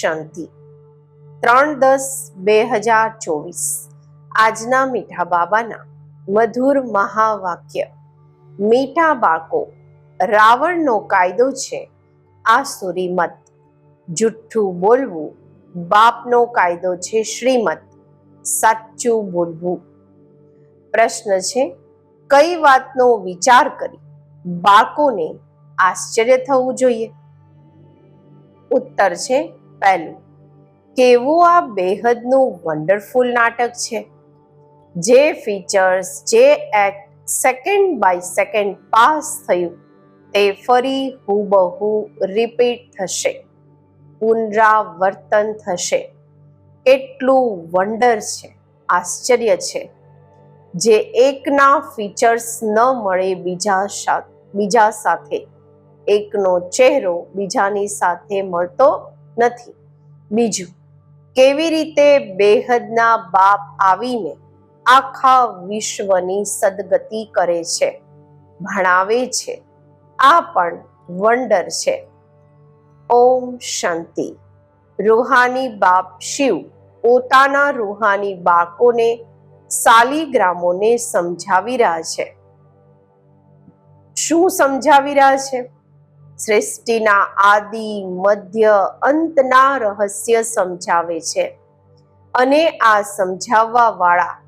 શાંતિ. ત્રણ દસ બે હજાર ચોવીસ. આજના મીઠા બાબાના મધુર મહાવાક્ય. મીઠા બાળકો, રાવણનો કાયદો છે. આ સુરીમત, જુઠ્ઠું બોલવું, બાપનો કાયદો છે શ્રીમત, સાચું બોલવું. પ્રશ્ન છે, કઈ વાતનો વિચાર કરી બાળકોને આશ્ચર્ય થવું જોઈએ? ઉત્તર છે પહેલું, કેવું આ બેહદનું વન્ડરફુલ નાટક છે? જે ફીચર્સ, જે act second by second pass થયું, તે ફરી હુબહુ રિપીટ થશે, પુનરાવર્તન થશે. કેટલું વન્ડર છે, આશ્ચર્ય છે. જે એકના ફીચર્સ ન મળે બીજા બીજા સાથે, એકનો ચહેરો બીજાની સાથે મળતો નથી. બીજું, કેવી રીતે બેહદના બાપ આવીને આખા વિશ્વની સદગતિ કરે છે? ભણાવે છે. આ પણ વંડર છે. ઓમ શાંતિ. રૂહાની બાપ શિવ પોતાના રૂહાની બાળકોને સાલીગ્રામોને સમજાવી રહ્યા છે. શું સમજાવી રહ્યા છે? સૃષ્ટિના આદિ, મધ્ય, અંતના રહસ્ય સમજાવે છે. અને આ સમજાવવા વાળા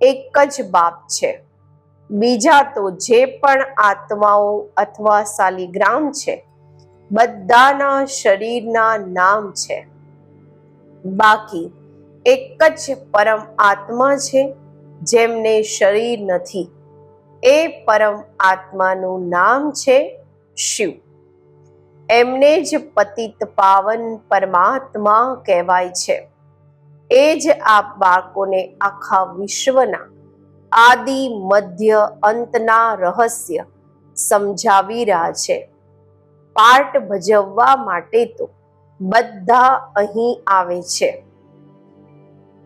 એક જ બાપ છે. બીજા તો જે પણ આત્માઓ અથવા સાલીગ્રામ છે, બધાના શરીરના નામ છે. બાકી એક જ પરમ આત્મા છે, જેમને શરીર નથી. એ પરમ આત્માનું નામ છે શિવ. એમને જ પતિત પાવન પરમાત્મા કહેવાય છે. એ જ આ બાળકોને આખા વિશ્વના આદિ, મધ્ય, અંતના રહસ્ય સમજાવી રહ્યા છે. પાર્ટ ભજવવા માટે તો બધા અહીં આવે છે.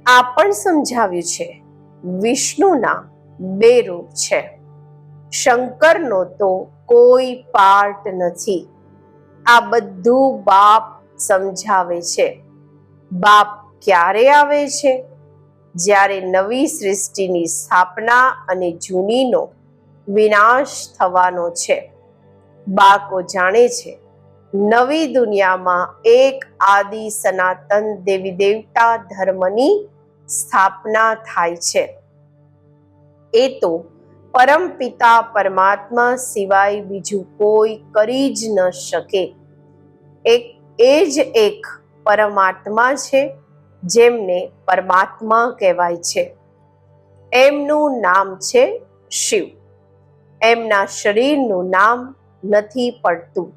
આ પણ સમજાવ્યું છે. વિષ્ણુના બે રૂપ છે. શંકરનો તો કોઈ પાર્ટ નથી. આ બધું બાપ સમજાવે છે. બાપ ક્યારે આવે છે? જ્યારે નવી સૃષ્ટિની સ્થાપના અને જૂનીનો વિનાશ થવાનો છે. બાળકો જાણે છે, નવી દુનિયામાં એક આદિ સનાતન દેવી દેવતા ધર્મની સ્થાપના થાય છે. એ તો પરમપિતા પરમાત્મા સિવાય બીજું કોઈ કરી જ ન શકે. એક, એ જ એક પરમાત્મા છે જેમને પરમાત્મા કહેવાય છે. એમનું નામ છે શિવ. એમના શરીરનું નામ નથી પડતું.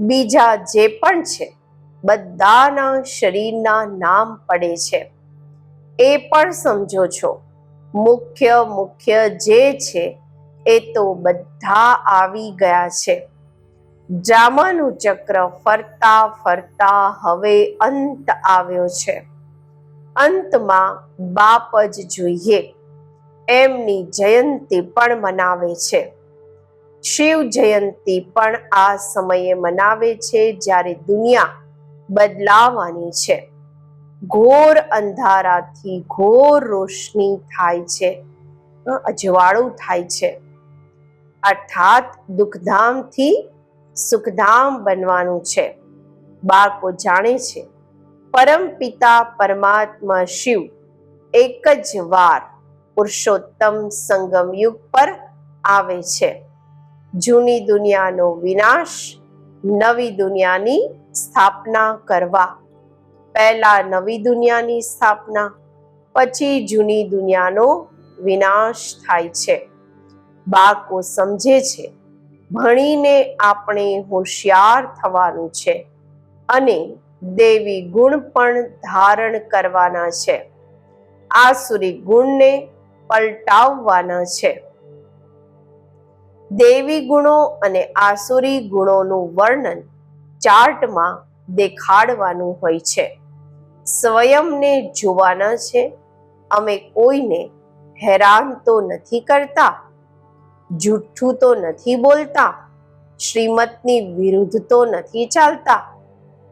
બીજા જે પણ છે, બધાના શરીરના નામ પડે છે. એ પણ સમજો છો મુખ્ય મુખ્ય જે છે એ તો બધા આવી ગયા છે. ડ્રામાનું ચક્ર ફરતા ફરતા હવે અંત આવ્યો છે. અંતમાં બાપ જ જોઈએ. એમની જયંતી પણ મનાવે છે. શિવ જયંતી પણ આ સમયે મનાવે છે જ્યારે દુનિયા બદલાવાની છે. ઘોર અંધારાથી ઘોર રોશની થાય છે. અજવાળું થાય છે. અર્થાત દુઃખધામથી સુખધામ બનવાનું છે. બાળકો જાણે છે, પરમ પિતા પરમાત્મા શિવ એક જ વાર પુરુષોત્તમ સંગમ યુગ પર આવે છે. જૂની દુનિયાનો વિનાશ નવી દુનિયાની સ્થાપના કરવા પહેલા નવી દુનિયાની સ્થાપના, પછી જૂની દુનિયાનો વિનાશ થાય છે. બાળકો સમજે છે, ભણીને આપણે હોશિયાર થવાનું છે અને દેવી ગુણ પણ ધારણ કરવાના છે. આસુરી ગુણને પલટાવવાના છે. દેવી ગુણો અને આસુરી ગુણોનું વર્ણન ચાર્ટમાં દેખાડવાનું હોય છે. સ્વયંને જોવાના છે. અમે કોઈને હેરાન તો નથી કરતા જૂઠું તો નથી બોલતા, શ્રીમતની વિરુદ્ધ તો નથી ચાલતા.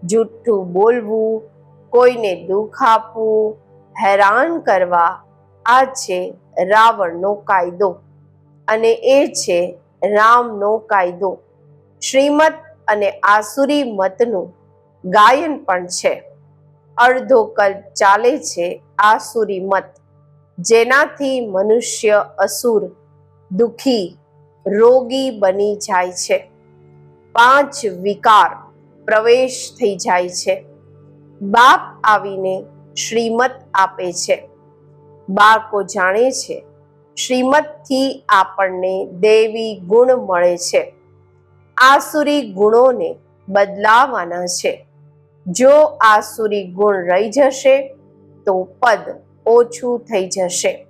જૂઠું બોલવું, કોઈને દુઃખ આપવું, હેરાન કરવા, આ છે રાવણનો કાયદો. અને એ છે રામનો કાયદો. શ્રીમત અને આસુરી મતનું ગાયન પણ છે. અડધો કલ્પ ચાલે છે આસુરી મત. જેનાથી મનુષ્ય અસુર, દુખી, રોગી બની જાય છે. પાંચ વિકાર પ્રવેશ થઈ જાય છે. બાપ આવીને શ્રીમત આપે છે. બાળકો જાણે છે, શ્રીમતથી આપણને દેવી ગુણ મળે છે. આસુરી ગુણોને બદલાવાના છે. જો આસુરી ગુણ રહી જશે, તો પદ ઓછું થઈ જશે.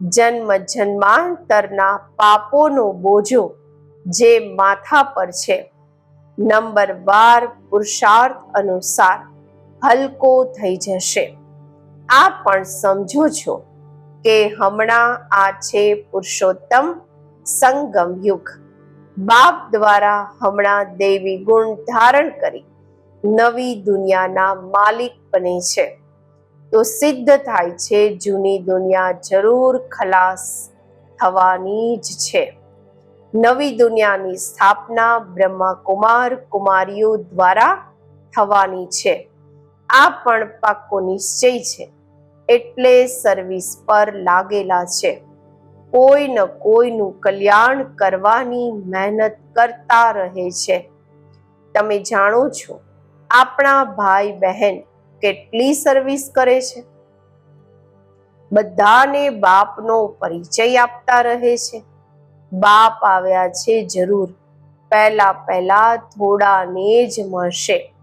જન્મ જન્માંતરના પાપોનો બોજો જે માથા પર છે. નંબર બાર પુરુષાર્થ અનુસાર હલકો થઈ જશે. આ પણ સમજો છો કે હમણાં આ છે પુરુષોત્તમ સંગમ યુગ બાપ દ્વારા હમણાં દેવી ગુણ ધારણ કરી નવી દુનિયાના માલિક બને છે. તો સિદ્ધ થાય છે, જૂની દુનિયા જરૂર ખલાસ થવાની જ છે. નવી દુનિયાની સ્થાપના બ્રહ્મા કુમાર કુમારીઓ દ્વારા થવાની છે. આ પણ પાક્કો નિશ્ચય છે. એટલે સર્વિસ પર લાગેલા છે. કોઈ ન કોઈનું કલ્યાણ કરવાની મહેનત કરતા રહે છે. તમે જાણો છો આપણા ભાઈ બહેન કેટલી સર્વિસ કરે છે? બધાને બાપનો પરિચય આપતા રહે છે. બાપ આવ્યા છે જરૂર. પહેલા પહેલા થોડાને જ મળશે.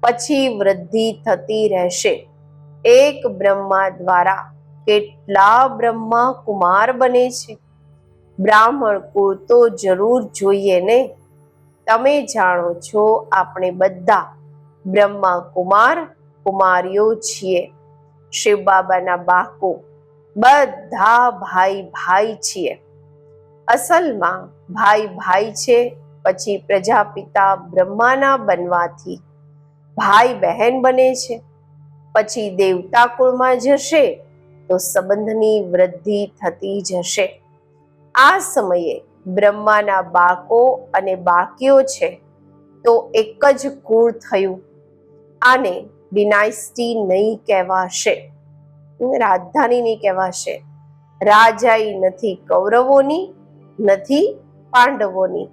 પછી વૃદ્ધિ થતી રહેશે. એક બ્રહ્મા દ્વારા કેટલા બ્રહ્મા કુમાર બને છે? બ્રાહ્મણ કુળ તો જરૂર જોઈએ ને? તમે જાણો છો, આપણે બધા બ્રહ્મા કુમાર કુમારીઓ છીએ. શિવ બાબાના બાકો બધા ભાઈ ભાઈ છીએ. અસલમાં ભાઈ ભાઈ છે, પછી પ્રજાપિતા બ્રહ્માના બનવાથી ભાઈ બહેન બને છે. પછી દેવતા કુળમાં જશે તો સંબંધની વૃદ્ધિ થતી જશે. આ સમયે બ્રહ્માના બાકો અને બાકીઓ છે તો એક જ કુળ થયું. આને ડિનાઇસ્ટી નહીં કહેવાશે. રાજધાની નહીં કહેવાશે. રાજાઈ નથી કૌરવોની, નથી પાંડવોની.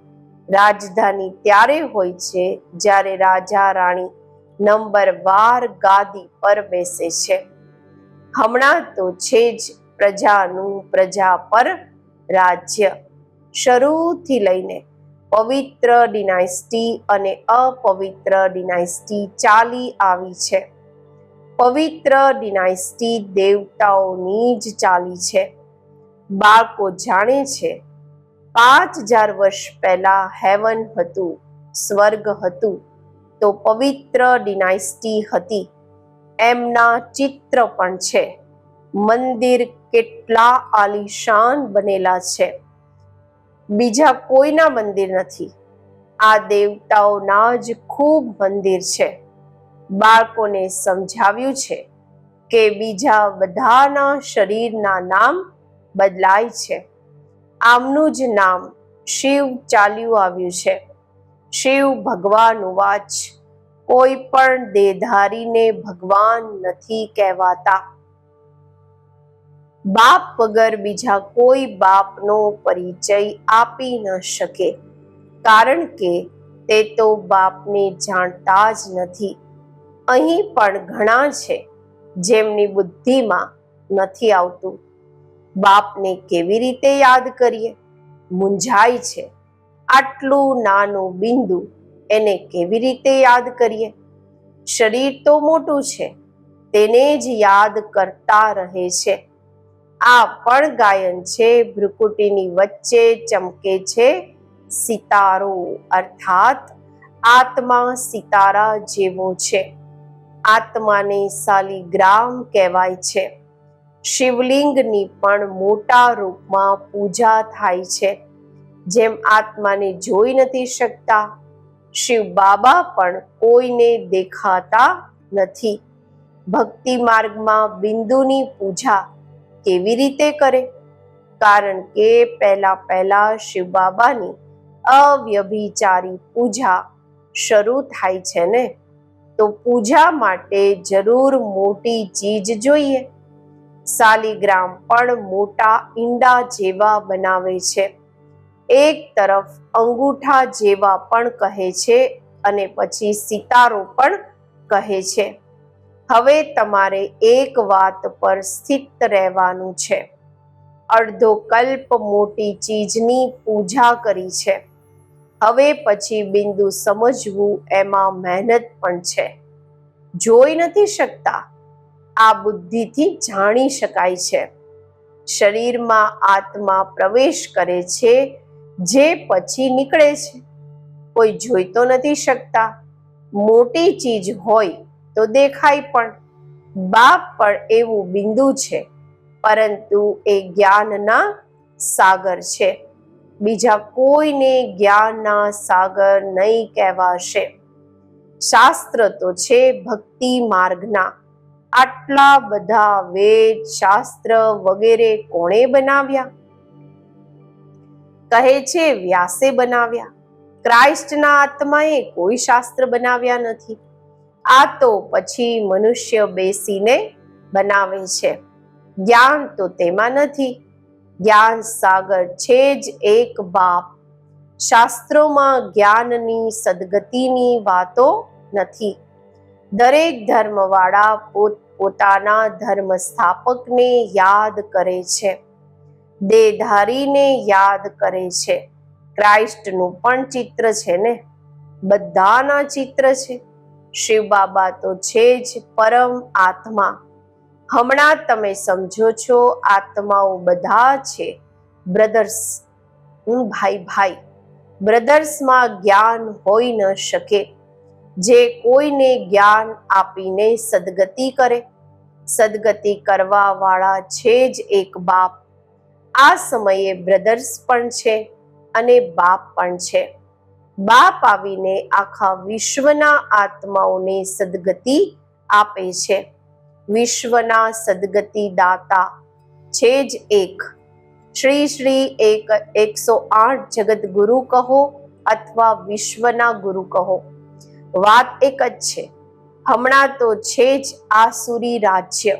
રાજધાની ત્યારે હોય છે જ્યારે રાજા રાણી નંબર વાર ગાદી પર બેસે છે. હમણાં તો છે જ પ્રજાનું પ્રજા પર રાજ્ય શરૂથી લઈને પવિત્ર ડિનાઇસ્ટી અને અપવિત્ર ડિનાઇસ્ટી ચાલી આવી છે. પવિત્ર ડિનાઇસ્ટી દેવતાઓની જ ચાલી છે. બાળકો જાણે છે, પાંચ હજાર વર્ષ પહેલા હેવન હતું, સ્વર્ગ હતું, તો પવિત્ર ડિનાઇસ્ટી હતી. એમના ચિત્ર પણ છે. મંદિર કેટલા આલિશાન બનેલા છે. બીજા કોઈના મંદિર નથી. આ દેવતાઓના જ ખૂબ મંદિર છે. બાળકોને સમજાવ્યું છે કે બીજા બધાના શરીરના નામ બદલાય છે. આમનું જ નામ શિવ ચાલ્યું આવ્યું છે. શિવ ભગવાન વાચ કોઈ પણ દેહધારીને ભગવાન નથી કહેવાતા. બાપ વગર બીજા કોઈ બાપનો પરિચય આપી ન શકે. કારણ કે તે તો બાપને જાણતા જ નથી. અહીં પણ ઘણા છે જેમની બુદ્ધિમાં નથી આવતું. બાપને કેવી રીતે યાદ કરીએ? મૂંઝાય છે. આટલું નાનું બિંદુ એને કેવી રીતે યાદ કરીએ? શરીર તો મોટું છે. તેને જ યાદ કરતા રહે છે. આ પણ ગાયન છે. ભ્રુકુટીની વચ્ચે ચમકે છે સિતારો, અર્થાત આત્મા સિતારા જેવો છે. આત્માને સાલિગ્રામ કહેવાય છે. શિવલિંગની પણ મોટા રૂપમાં પૂજા થાય છે. જેમ આત્માને જોઈ નથી શકતા, શિવ બાબા પણ કોઈને દેખાતા નથી. ભક્તિ માર્ગમાં બિંદુની પૂજા કેવી રીતે કરે? કારણ કે પહેલા પહેલા શિવ બાબાની અવ્યભિચારી પૂજા શરૂ થાય છે ને? તો પૂજા માટે જરૂર મોટી ચીજ જોઈએ. સાલીગ્રામ પણ મોટા ઈંડા જેવા બનાવે છે. એક તરફ અંગૂઠા જેવા પણ કહે છે અને પછી સિતારો પણ કહે છે. હવે તમારે એક વાત પર સ્થિત રહેવાનું છે. અડધો કલ્પ મોટી ચીજની પૂજા કરી છે. હવે પછી બિંદુ સમજવું એમાં મહેનત પણ છે. જોઈ નથી શકતા. આ બુદ્ધિથી જાણી શકાય છે. શરીરમાં આત્મા પ્રવેશ કરે છે, જે પછી નીકળે છે. કોઈ જોઈ તો નથી શકતા. મોટી ચીજ હોય તો દેખાય પણ. બાપ પણ એવું બિંદુ છે, પરંતુ એ જ્ઞાનના સાગર છે. બીજા કોઈને જ્ઞાનના સાગર નહીં કહેવાશે. શાસ્ત્ર તો છે ભક્તિ માર્ગના. આટલા બધા વેદ, શાસ્ત્ર વગેરે કોણે બનાવ્યા? કહે છે વ્યાસે બનાવ્યા. ક્રાઇસ્ટના આત્માએ કોઈ શાસ્ત્ર બનાવ્યા નથી. આ તો પછી મનુષ્ય બેસીને બનાવે છે. જ્ઞાન તો તેમાં નથી. જ્ઞાન સાગર છે જ એક બાપ. શાસ્ત્રોમાં જ્ઞાનની સદગતિની વાતો નથી. દરેક ધર્મવાળા પોત, પોતાના ધર્મ સ્થાપકને યાદ કરે છે. દેહધારીને યાદ કરે છે. ક્રાઇસ્ટનું પણ ચિત્ર છે ને? બધાના ચિત્ર છે. શિવ બાબા તો છે જ પરમ આત્મા. હમણાં તમે સમજો છો, આત્માઓ બધા છે. બ્રધર્સ, હું ભાઈ ભાઈ, બ્રધર્સમાં જ્ઞાન હોઈ ન શકે. જે કોઈને જ્ઞાન આપીને સદગતિ કરે, સદગતિ કરવા વાળા છે જ એક બાપ. આ સમયે બ્રધર્સ પણ છે અને બાપ પણ છે. બાપ આવીને આખા વિશ્વના આત્માઓને સદગતિ આપે છે. વિશ્વના સદગતિ દાતા છે જ એક. શ્રી શ્રી એક એકસો આઠ જગત ગુરુ કહો અથવા વિશ્વના ગુરુ કહો. વાત એક જ છે. હમણાં તો છે જ આસુરી રાજ્ય.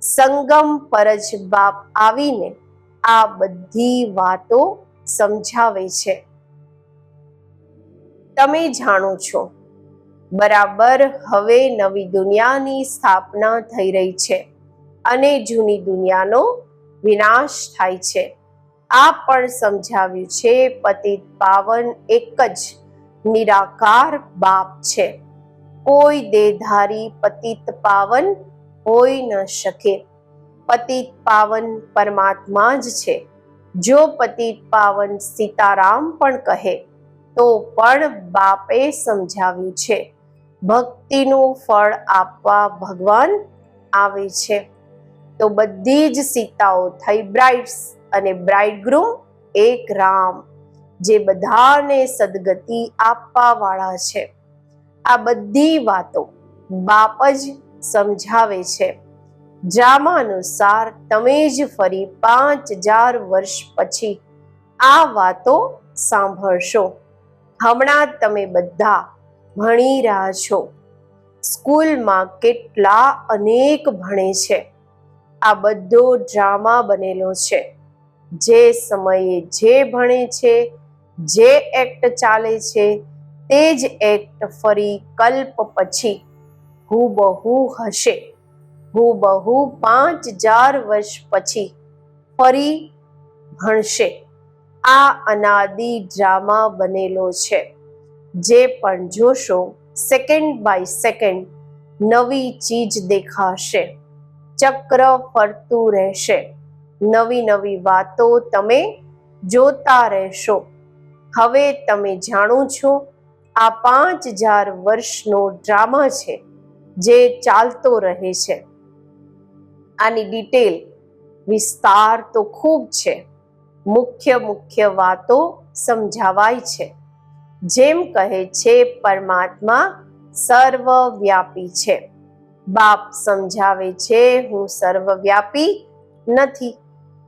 સંગમ પર જ બાપ આવીને આ બધી વાતો સમજાવે છે. તમે જાણો છો. બરાબર, હવે નવી દુનિયાની સ્થાપના થઈ રહી છે અને જૂની દુનિયાનો વિનાશ થાય છે. આ પણ સમજાવ્યું છે, પતિત પાવન એક જ નિરાકાર બાપ છે. કોઈ દેહધારી પતિત પાવન હોઈ ન શકે. પતિત પાવન પરમાત્મા જ છે. જો પતિત પાવન સીતારામ પણ કહે તો પણ બાપે સમજાવ્યું છે. ભક્તિનું ફળ આપવા ભગવાન આવે છે. તો બધી જ સીતાઓ થઈ બ્રાઇડ્સ અને બ્રાઇડગ્રુમ એક રામ, જે બધાને સદગતિ આપવા વાળા છે. આ બધી વાતો બાપ જ સમજાવે છે. ડ્રામા અનુસાર તમે જ ફરી પાંચ હજાર વર્ષ પછી આ વાતો સાંભળશો. હમણાં તમે બધા ભણી રહ્યા છો. સ્કૂલમાં કેટલા અનેક ભણે છે. આ બધો ડ્રામા બનેલો છે. જે સમયે જે ભણે છે, જે એક્ટ ચાલે છે, તે જ એક્ટ ફરી કલ્પ પછી હુબહુ હશે. હુબહુ પાંચ હજાર વર્ષ પછી ફરી ભણશે. આ અનાદિ ડ્રામા બનેલો છે, જે પણ જોશો સેકન્ડ બાય સેકન્ડ નવી ચીજ દેખાશે, ચક્ર ફરતું રહેશે, નવી નવી વાતો તમે જોતા રહેશો. હવે તમે જાણો છો, આ પાંચ હજાર વર્ષનો ડ્રામા છે, જે ચાલતો રહે છે. આની ડિટેલ વિસ્તાર તો ખૂબ છે. મુખ્ય મુખ્ય વાતો સમજાવાય છે. જેમ કહે છે, પરમાત્મા સર્વવ્યાપી છે. બાપ સમજાવે છે, હું સર્વવ્યાપી નથી.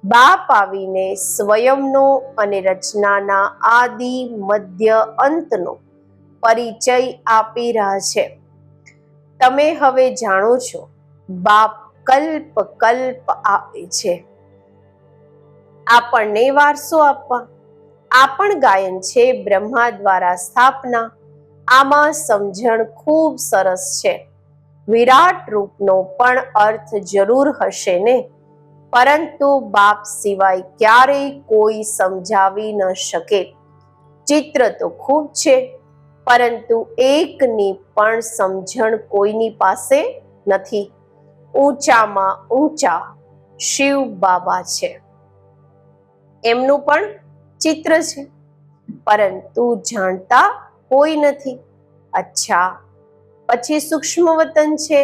બાપ આવીને સ્વયંનો અને રચનાના આદિ મધ્ય અંતનો પરિચય આપી રહ્યા છે. તમે હવે જાણો છો, બાપ કલ્પ કલ્પ આપે છે. આપણને વારસો આપવા. આ પણ ગાયન છે બ્રહ્મા દ્વારા સ્થાપના. આમાં સમજણ ખૂબ સરસ છે. વિરાટ રૂપનો પણ અર્થ જરૂર હશે ને? પરંતુ બાપ સિવાય ક્યારેય કોઈ સમજાવી ન શકે. ચિત્ર તો ખૂબ છે, પરંતુ એકની પણ સમજણ કોઈની પાસે નથી. ઊંચામાં ઊંચા શિવ બાબા છે. એમનું પણ ચિત્ર છે. પરંતુ જાણતા કોઈ નથી. અચ્છા, પછી સૂક્ષ્મ વતન છે,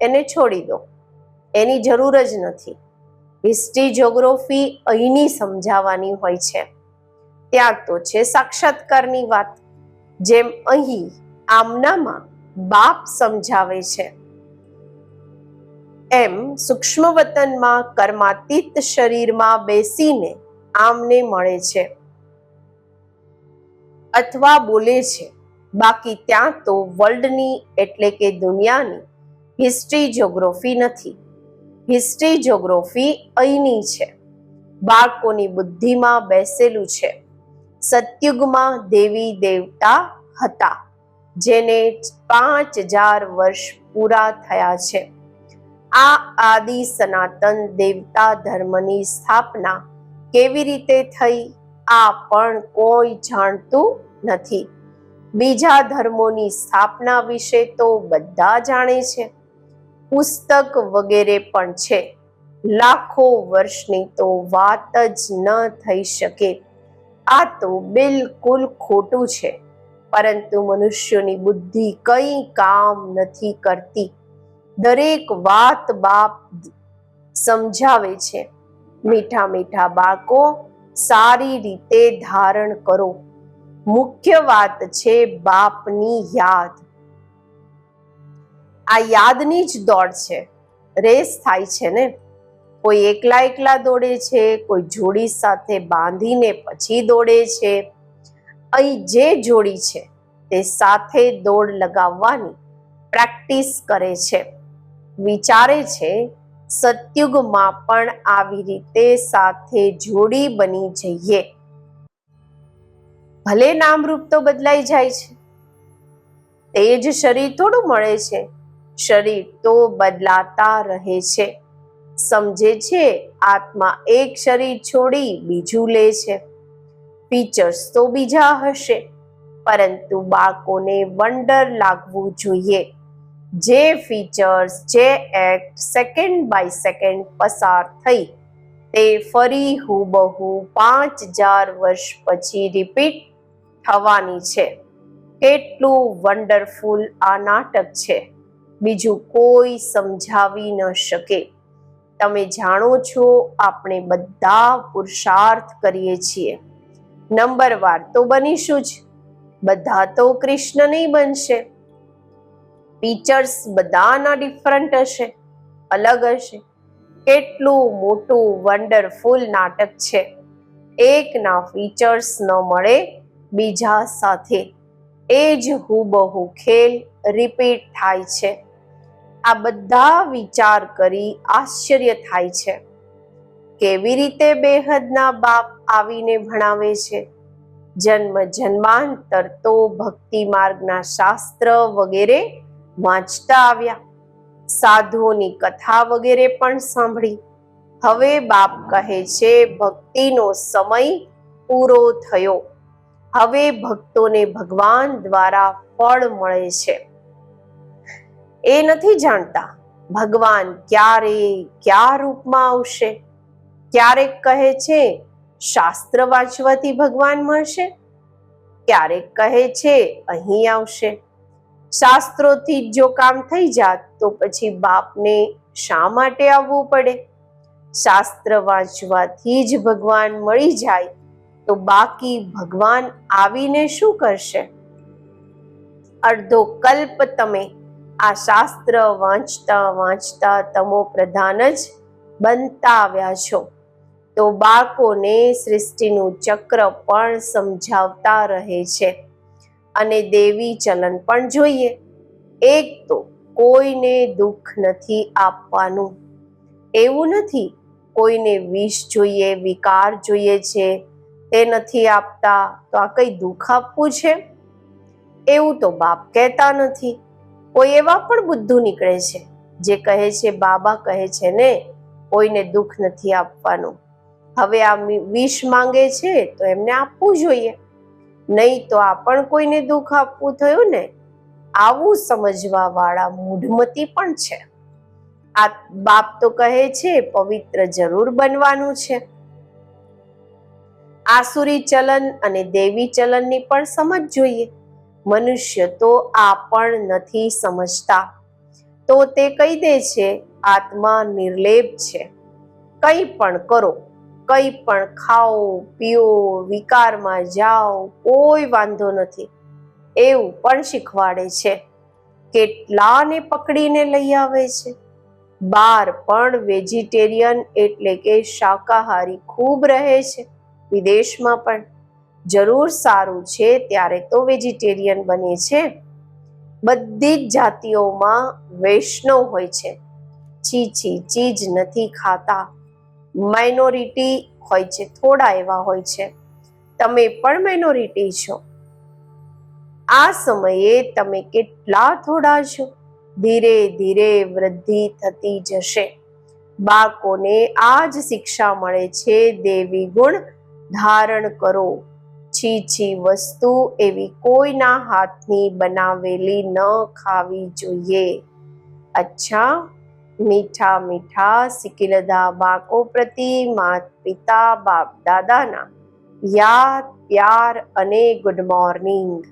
એને છોડી દો. એની જરૂર જ નથી. હિસ્ટ્રી જોગ્રોફી અહીંની સમજાવવાની હોય છે. ત્યાં તો છે સાક્ષાત્કારની વાત, જેમ અહીં આમનામાં બાપ સમજાવે છે. એમ સૂક્ષ્મ વતનમાં કર્માતીત શરીરમાં બેસીને આમને મળે છે. અથવા બોલે છે, બાકી ત્યાં તો વર્લ્ડની એટલે કે દુનિયાની હિસ્ટ્રી જોગ્રાફી નથી. હિસ્ટ્રી જોગ્રાફી અહીંની છે. બાળકોની બુદ્ધિમાં બેસેલું છે. સતયુગમાં દેવી દેવતા હતા, જેને પાંચ હજાર વર્ષ પૂરા થયા છે. આ આદિ સનાતન દેવતા ધર્મની સ્થાપના કેવી રીતે થઈ આ પણ કોઈ જાણતું નથી. બીજા ધર્મોની સ્થાપના વિશે તો બધા જાણે છે. પુસ્તક વગેરે પણ છે. લાખો વર્ષની તો વાત જ ન થઈ શકે. આ તો બિલકુલ ખોટું છે. પરંતુ મનુષ્યોની બુદ્ધિ કઈ કામ નથી કરતી. દરેક વાત બાપ સમજાવે છે. મીઠા મીઠા બાકો સારી રીતે ધારણ કરો. મુખ્ય વાત છે બાપની યાદ. આ યાદની જ દોડ છે. રેસ થાય છે ને? કોઈ એકલા એકલા દોડે છે, કોઈ જોડી સાથે બાંધીને પછી દોડે છે. અહીં જે જોડી છે, તે સાથે દોડ લગાવવાની પ્રેક્ટિસ કરે છે. વિચારે છે સતયુગમાં પણ આવી રીતે સાથે જોડી બની જઈએ. ભલે નામરૂપ તો બદલાઈ જાય છે. તે જ શરીર થોડું મળે છે. શરીર તો બદલાતા રહે છે. સમજે છે, આત્મા એક શરીર છોડી બીજું લે છે. ફીચર્સ તો બીજા હશે, પરંતુ બાળકોને વંડર લાગવું જોઈએ. જે ફીચર્સ જે એક્ટ સેકન્ડ બાય સેકન્ડ પસાર થઈ, તે ફરી હુબહુ પાંચ હજાર વર્ષ પછી રિપીટ થવાની છે. કેટલું વન્ડરફુલ આ નાટક છે. બીજું કોઈ સમજાવી ન શકે. તમે જાણો છો, આપણે બધા પુરુષાર્થ કરીએ છીએ. નંબરવાર તો બનીશું જ. બધા તો કૃષ્ણ નહીં બનશે. ફીચર્સ બધાના ડિફરન્ટ હશે, અલગ હશે. કેટલું મોટું વન્ડરફુલ નાટક છે. એકના ફીચર્સ ન મળે, બીજા સાથે. એ જ હુબહુ ખેલ રિપીટ થાય છે. આ બધા વિચાર કરી આશ્ચર્ય થાય છે. કેવી રીતે બેહદના બાપ આવીને ભણાવે છે? જન્મ જન્માંતર તો ભક્તિ માર્ગના શાસ્ત્ર વગેરે વાંચતા આવ્યા. સાધુઓની કથા વગેરે પણ સાંભળી. હવે બાપ કહે છે, ભક્તિનો સમય પૂરો થયો. હવે ભક્તોને ભગવાન દ્વારા ફળ મળે છે. એ નથી જાણતા ભગવાન ક્યારે ક્યાં રૂપમાં આવશે. ક્યારેક કહે છે, શાસ્ત્ર વાંચવાથી ભગવાન મળશે. ક્યારેક કહે છે, અહીં આવશે. શાસ્ત્રોથી જો કામ થઈ જાત, તો પછી બાપને શા માટે આવવું પડે? શાસ્ત્ર વાંચવાથી જ ભગવાન મળી જાય, તો બાકી ભગવાન આવીને શું કરશે? અડધો કલ્પ તમે આ શાસ્ત્ર વાંચતા વાંચતા તમો પ્રધાન જ બનતા આવ્યા છો. તો બાળકોને સૃષ્ટિનું ચક્ર પણ સમજાવતા રહે છે. અને દેવી ચલન પણ જોઈએ. એક તો કોઈને દુઃખ નથી આપવાનું. એવું નથી, કોઈને વિષ જોઈએ, વિકાર જોઈએ છે, તે નથી આપતા, તો આ કઈ દુઃખ આપવું છે? એવું તો બાપ કહેતા નથી. કોઈ એવા પણ બુદ્ધુ નીકળે છે, જે કહે છે, બાબા કહે છે ને, કોઈને દુઃખ નથી આપવાનું. હવે આ વિષ માંગે છે, તો એમને આપવું જોઈએ. નહીં તો આ પણ કોઈને દુઃખ આપવું થયું ને? આવું સમજવા વાળા મૂઢમતી પણ છે. આ બાપ તો કહે છે, પવિત્ર જરૂર બનવાનું છે. આસુરી ચલન અને દેવી ચલનની પણ સમજ જોઈએ. મનુષ્ય તો આ પણ નથી સમજતા. તો તે કહી દે છે, આત્મા નિર્લેપ છે. કંઈ પણ કરો. કંઈ પણ ખાઓ, પીઓ, વિકારમાં જાઓ, કોઈ વાંધો નથી. એવું પણ શીખવાડે છે. કેટલાને પકડીને લઈ આવે છે. બાર પણ વેજીટેરિયન એટલે કે શાકાહારી ખૂબ રહે છે, વિદેશમાં પણ. જરૂર સારું છે ત્યારે તો વેજીટેરિયન બને છે. બધી જ જાતિઓમાં વૈષ્ણવ હોય છે. ચી છી ચીજ નથી ખાતા. માઇનોરિટી હોય છે, થોડા એવા હોય છે. તમે પણ માઇનોરિટી છો. આ સમયે તમે કેટલા થોડા છો? ધીરે ધીરે વૃદ્ધિ થતી જશે. બાળકોને આ જ શિક્ષા મળે છે, દેવી ગુણ ધારણ કરો. છી છી વસ્તુ એવી કોઈના હાથની બનાવેલી ન ખાવી જોઈએ. અચ્છા મીઠા મીઠા સિકિલદા બાકો પ્રતિ માત પિતા બાપ દાદાના. યાદ, પ્યાર અને ગુડ મોર્નિંગ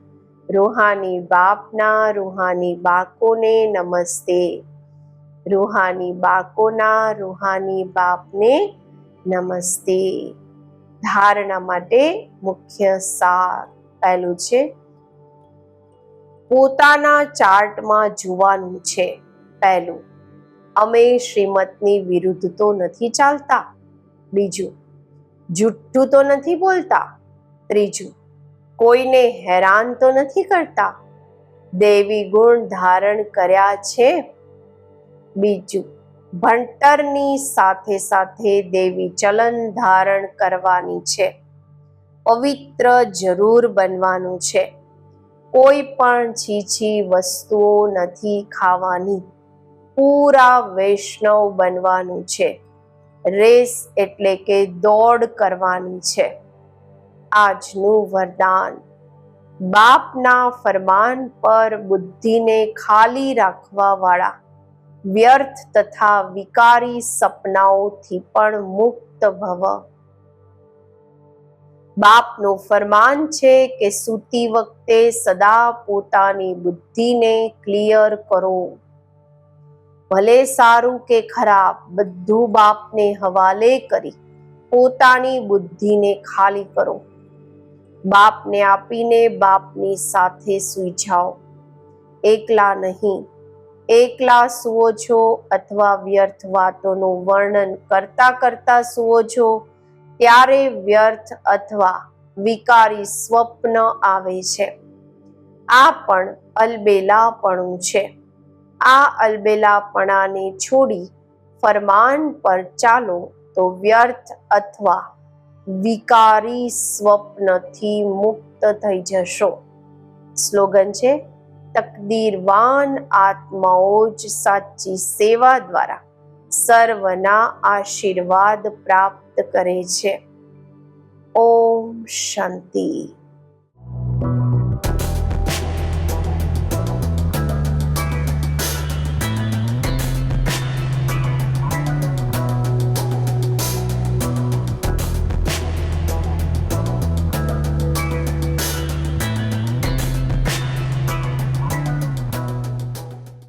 રૂહાની બાપના, રૂહાની બાળકોને નમસ્તે. રૂહાની બાળકોના, રૂહાની બાપને નમસ્તે. ધારણા માટે મુખ્ય સાર પહેલું છે. પોતાના ચાર્ટમાં જોવાનું છે પહેલું. અમે શ્રીમતની વિરુદ્ધ તો નથી ચાલતા. બીજું, જુઠ્ઠું તો નથી બોલતા. ત્રીજું, કોઈને હેરાન તો નથી કરતા. દેવી ગુણ ધારણ કર્યા છે. બીજું, ભણતરની સાથે સાથે દેવી ચલન ધારણ કરવાની છે. પવિત્ર જરૂર બનવાનું છે. કોઈ પણ છીછી વસ્તુઓ નથી ખાવાની. પૂરા વૈષ્ણવ બનવાનું છે. રેસ એટલે કે દોડ કરવાની છે. આજનું વરદાન. બાપના ફરમાન પર બુદ્ધિને ખાલી રાખવા વાળા વ્યર્થ તથા વિકારી સપનાઓથી પણ મુક્ત ભવ. બાપનું ફરમાન છે કે સૂતી વખતે સદા પોતાની બુદ્ધિને ક્લિયર કરો. ભલે સારું કે ખરાબ, બધું બાપને હવાલે કરી. પોતાની બુદ્ધિને ખાલી કરો. બાપને આપીને બાપની સાથે સૂઈ જાઓ. એકલા નહીં. એકલા સુવો છો અથવા વ્યર્થ વાતોનું વર્ણન કરતા કરતા સુવો છો, ત્યારે વ્યર્થ અથવા વિકારી સ્વપ્ન આવે છે. આ પણ અલબેલાપણું છે. આ અલબેલાપણાને છોડી ફરમાન પર ચાલો તો વ્યર્થ અથવા વિકારી સ્વપ્નથી મુક્ત થઈ જશો. સ્લોગન છે, તકદીરવાન આત્માઓ જ સાચી સેવા દ્વારા સર્વના આશીર્વાદ પ્રાપ્ત કરે છે. ઓમ શાંતિ.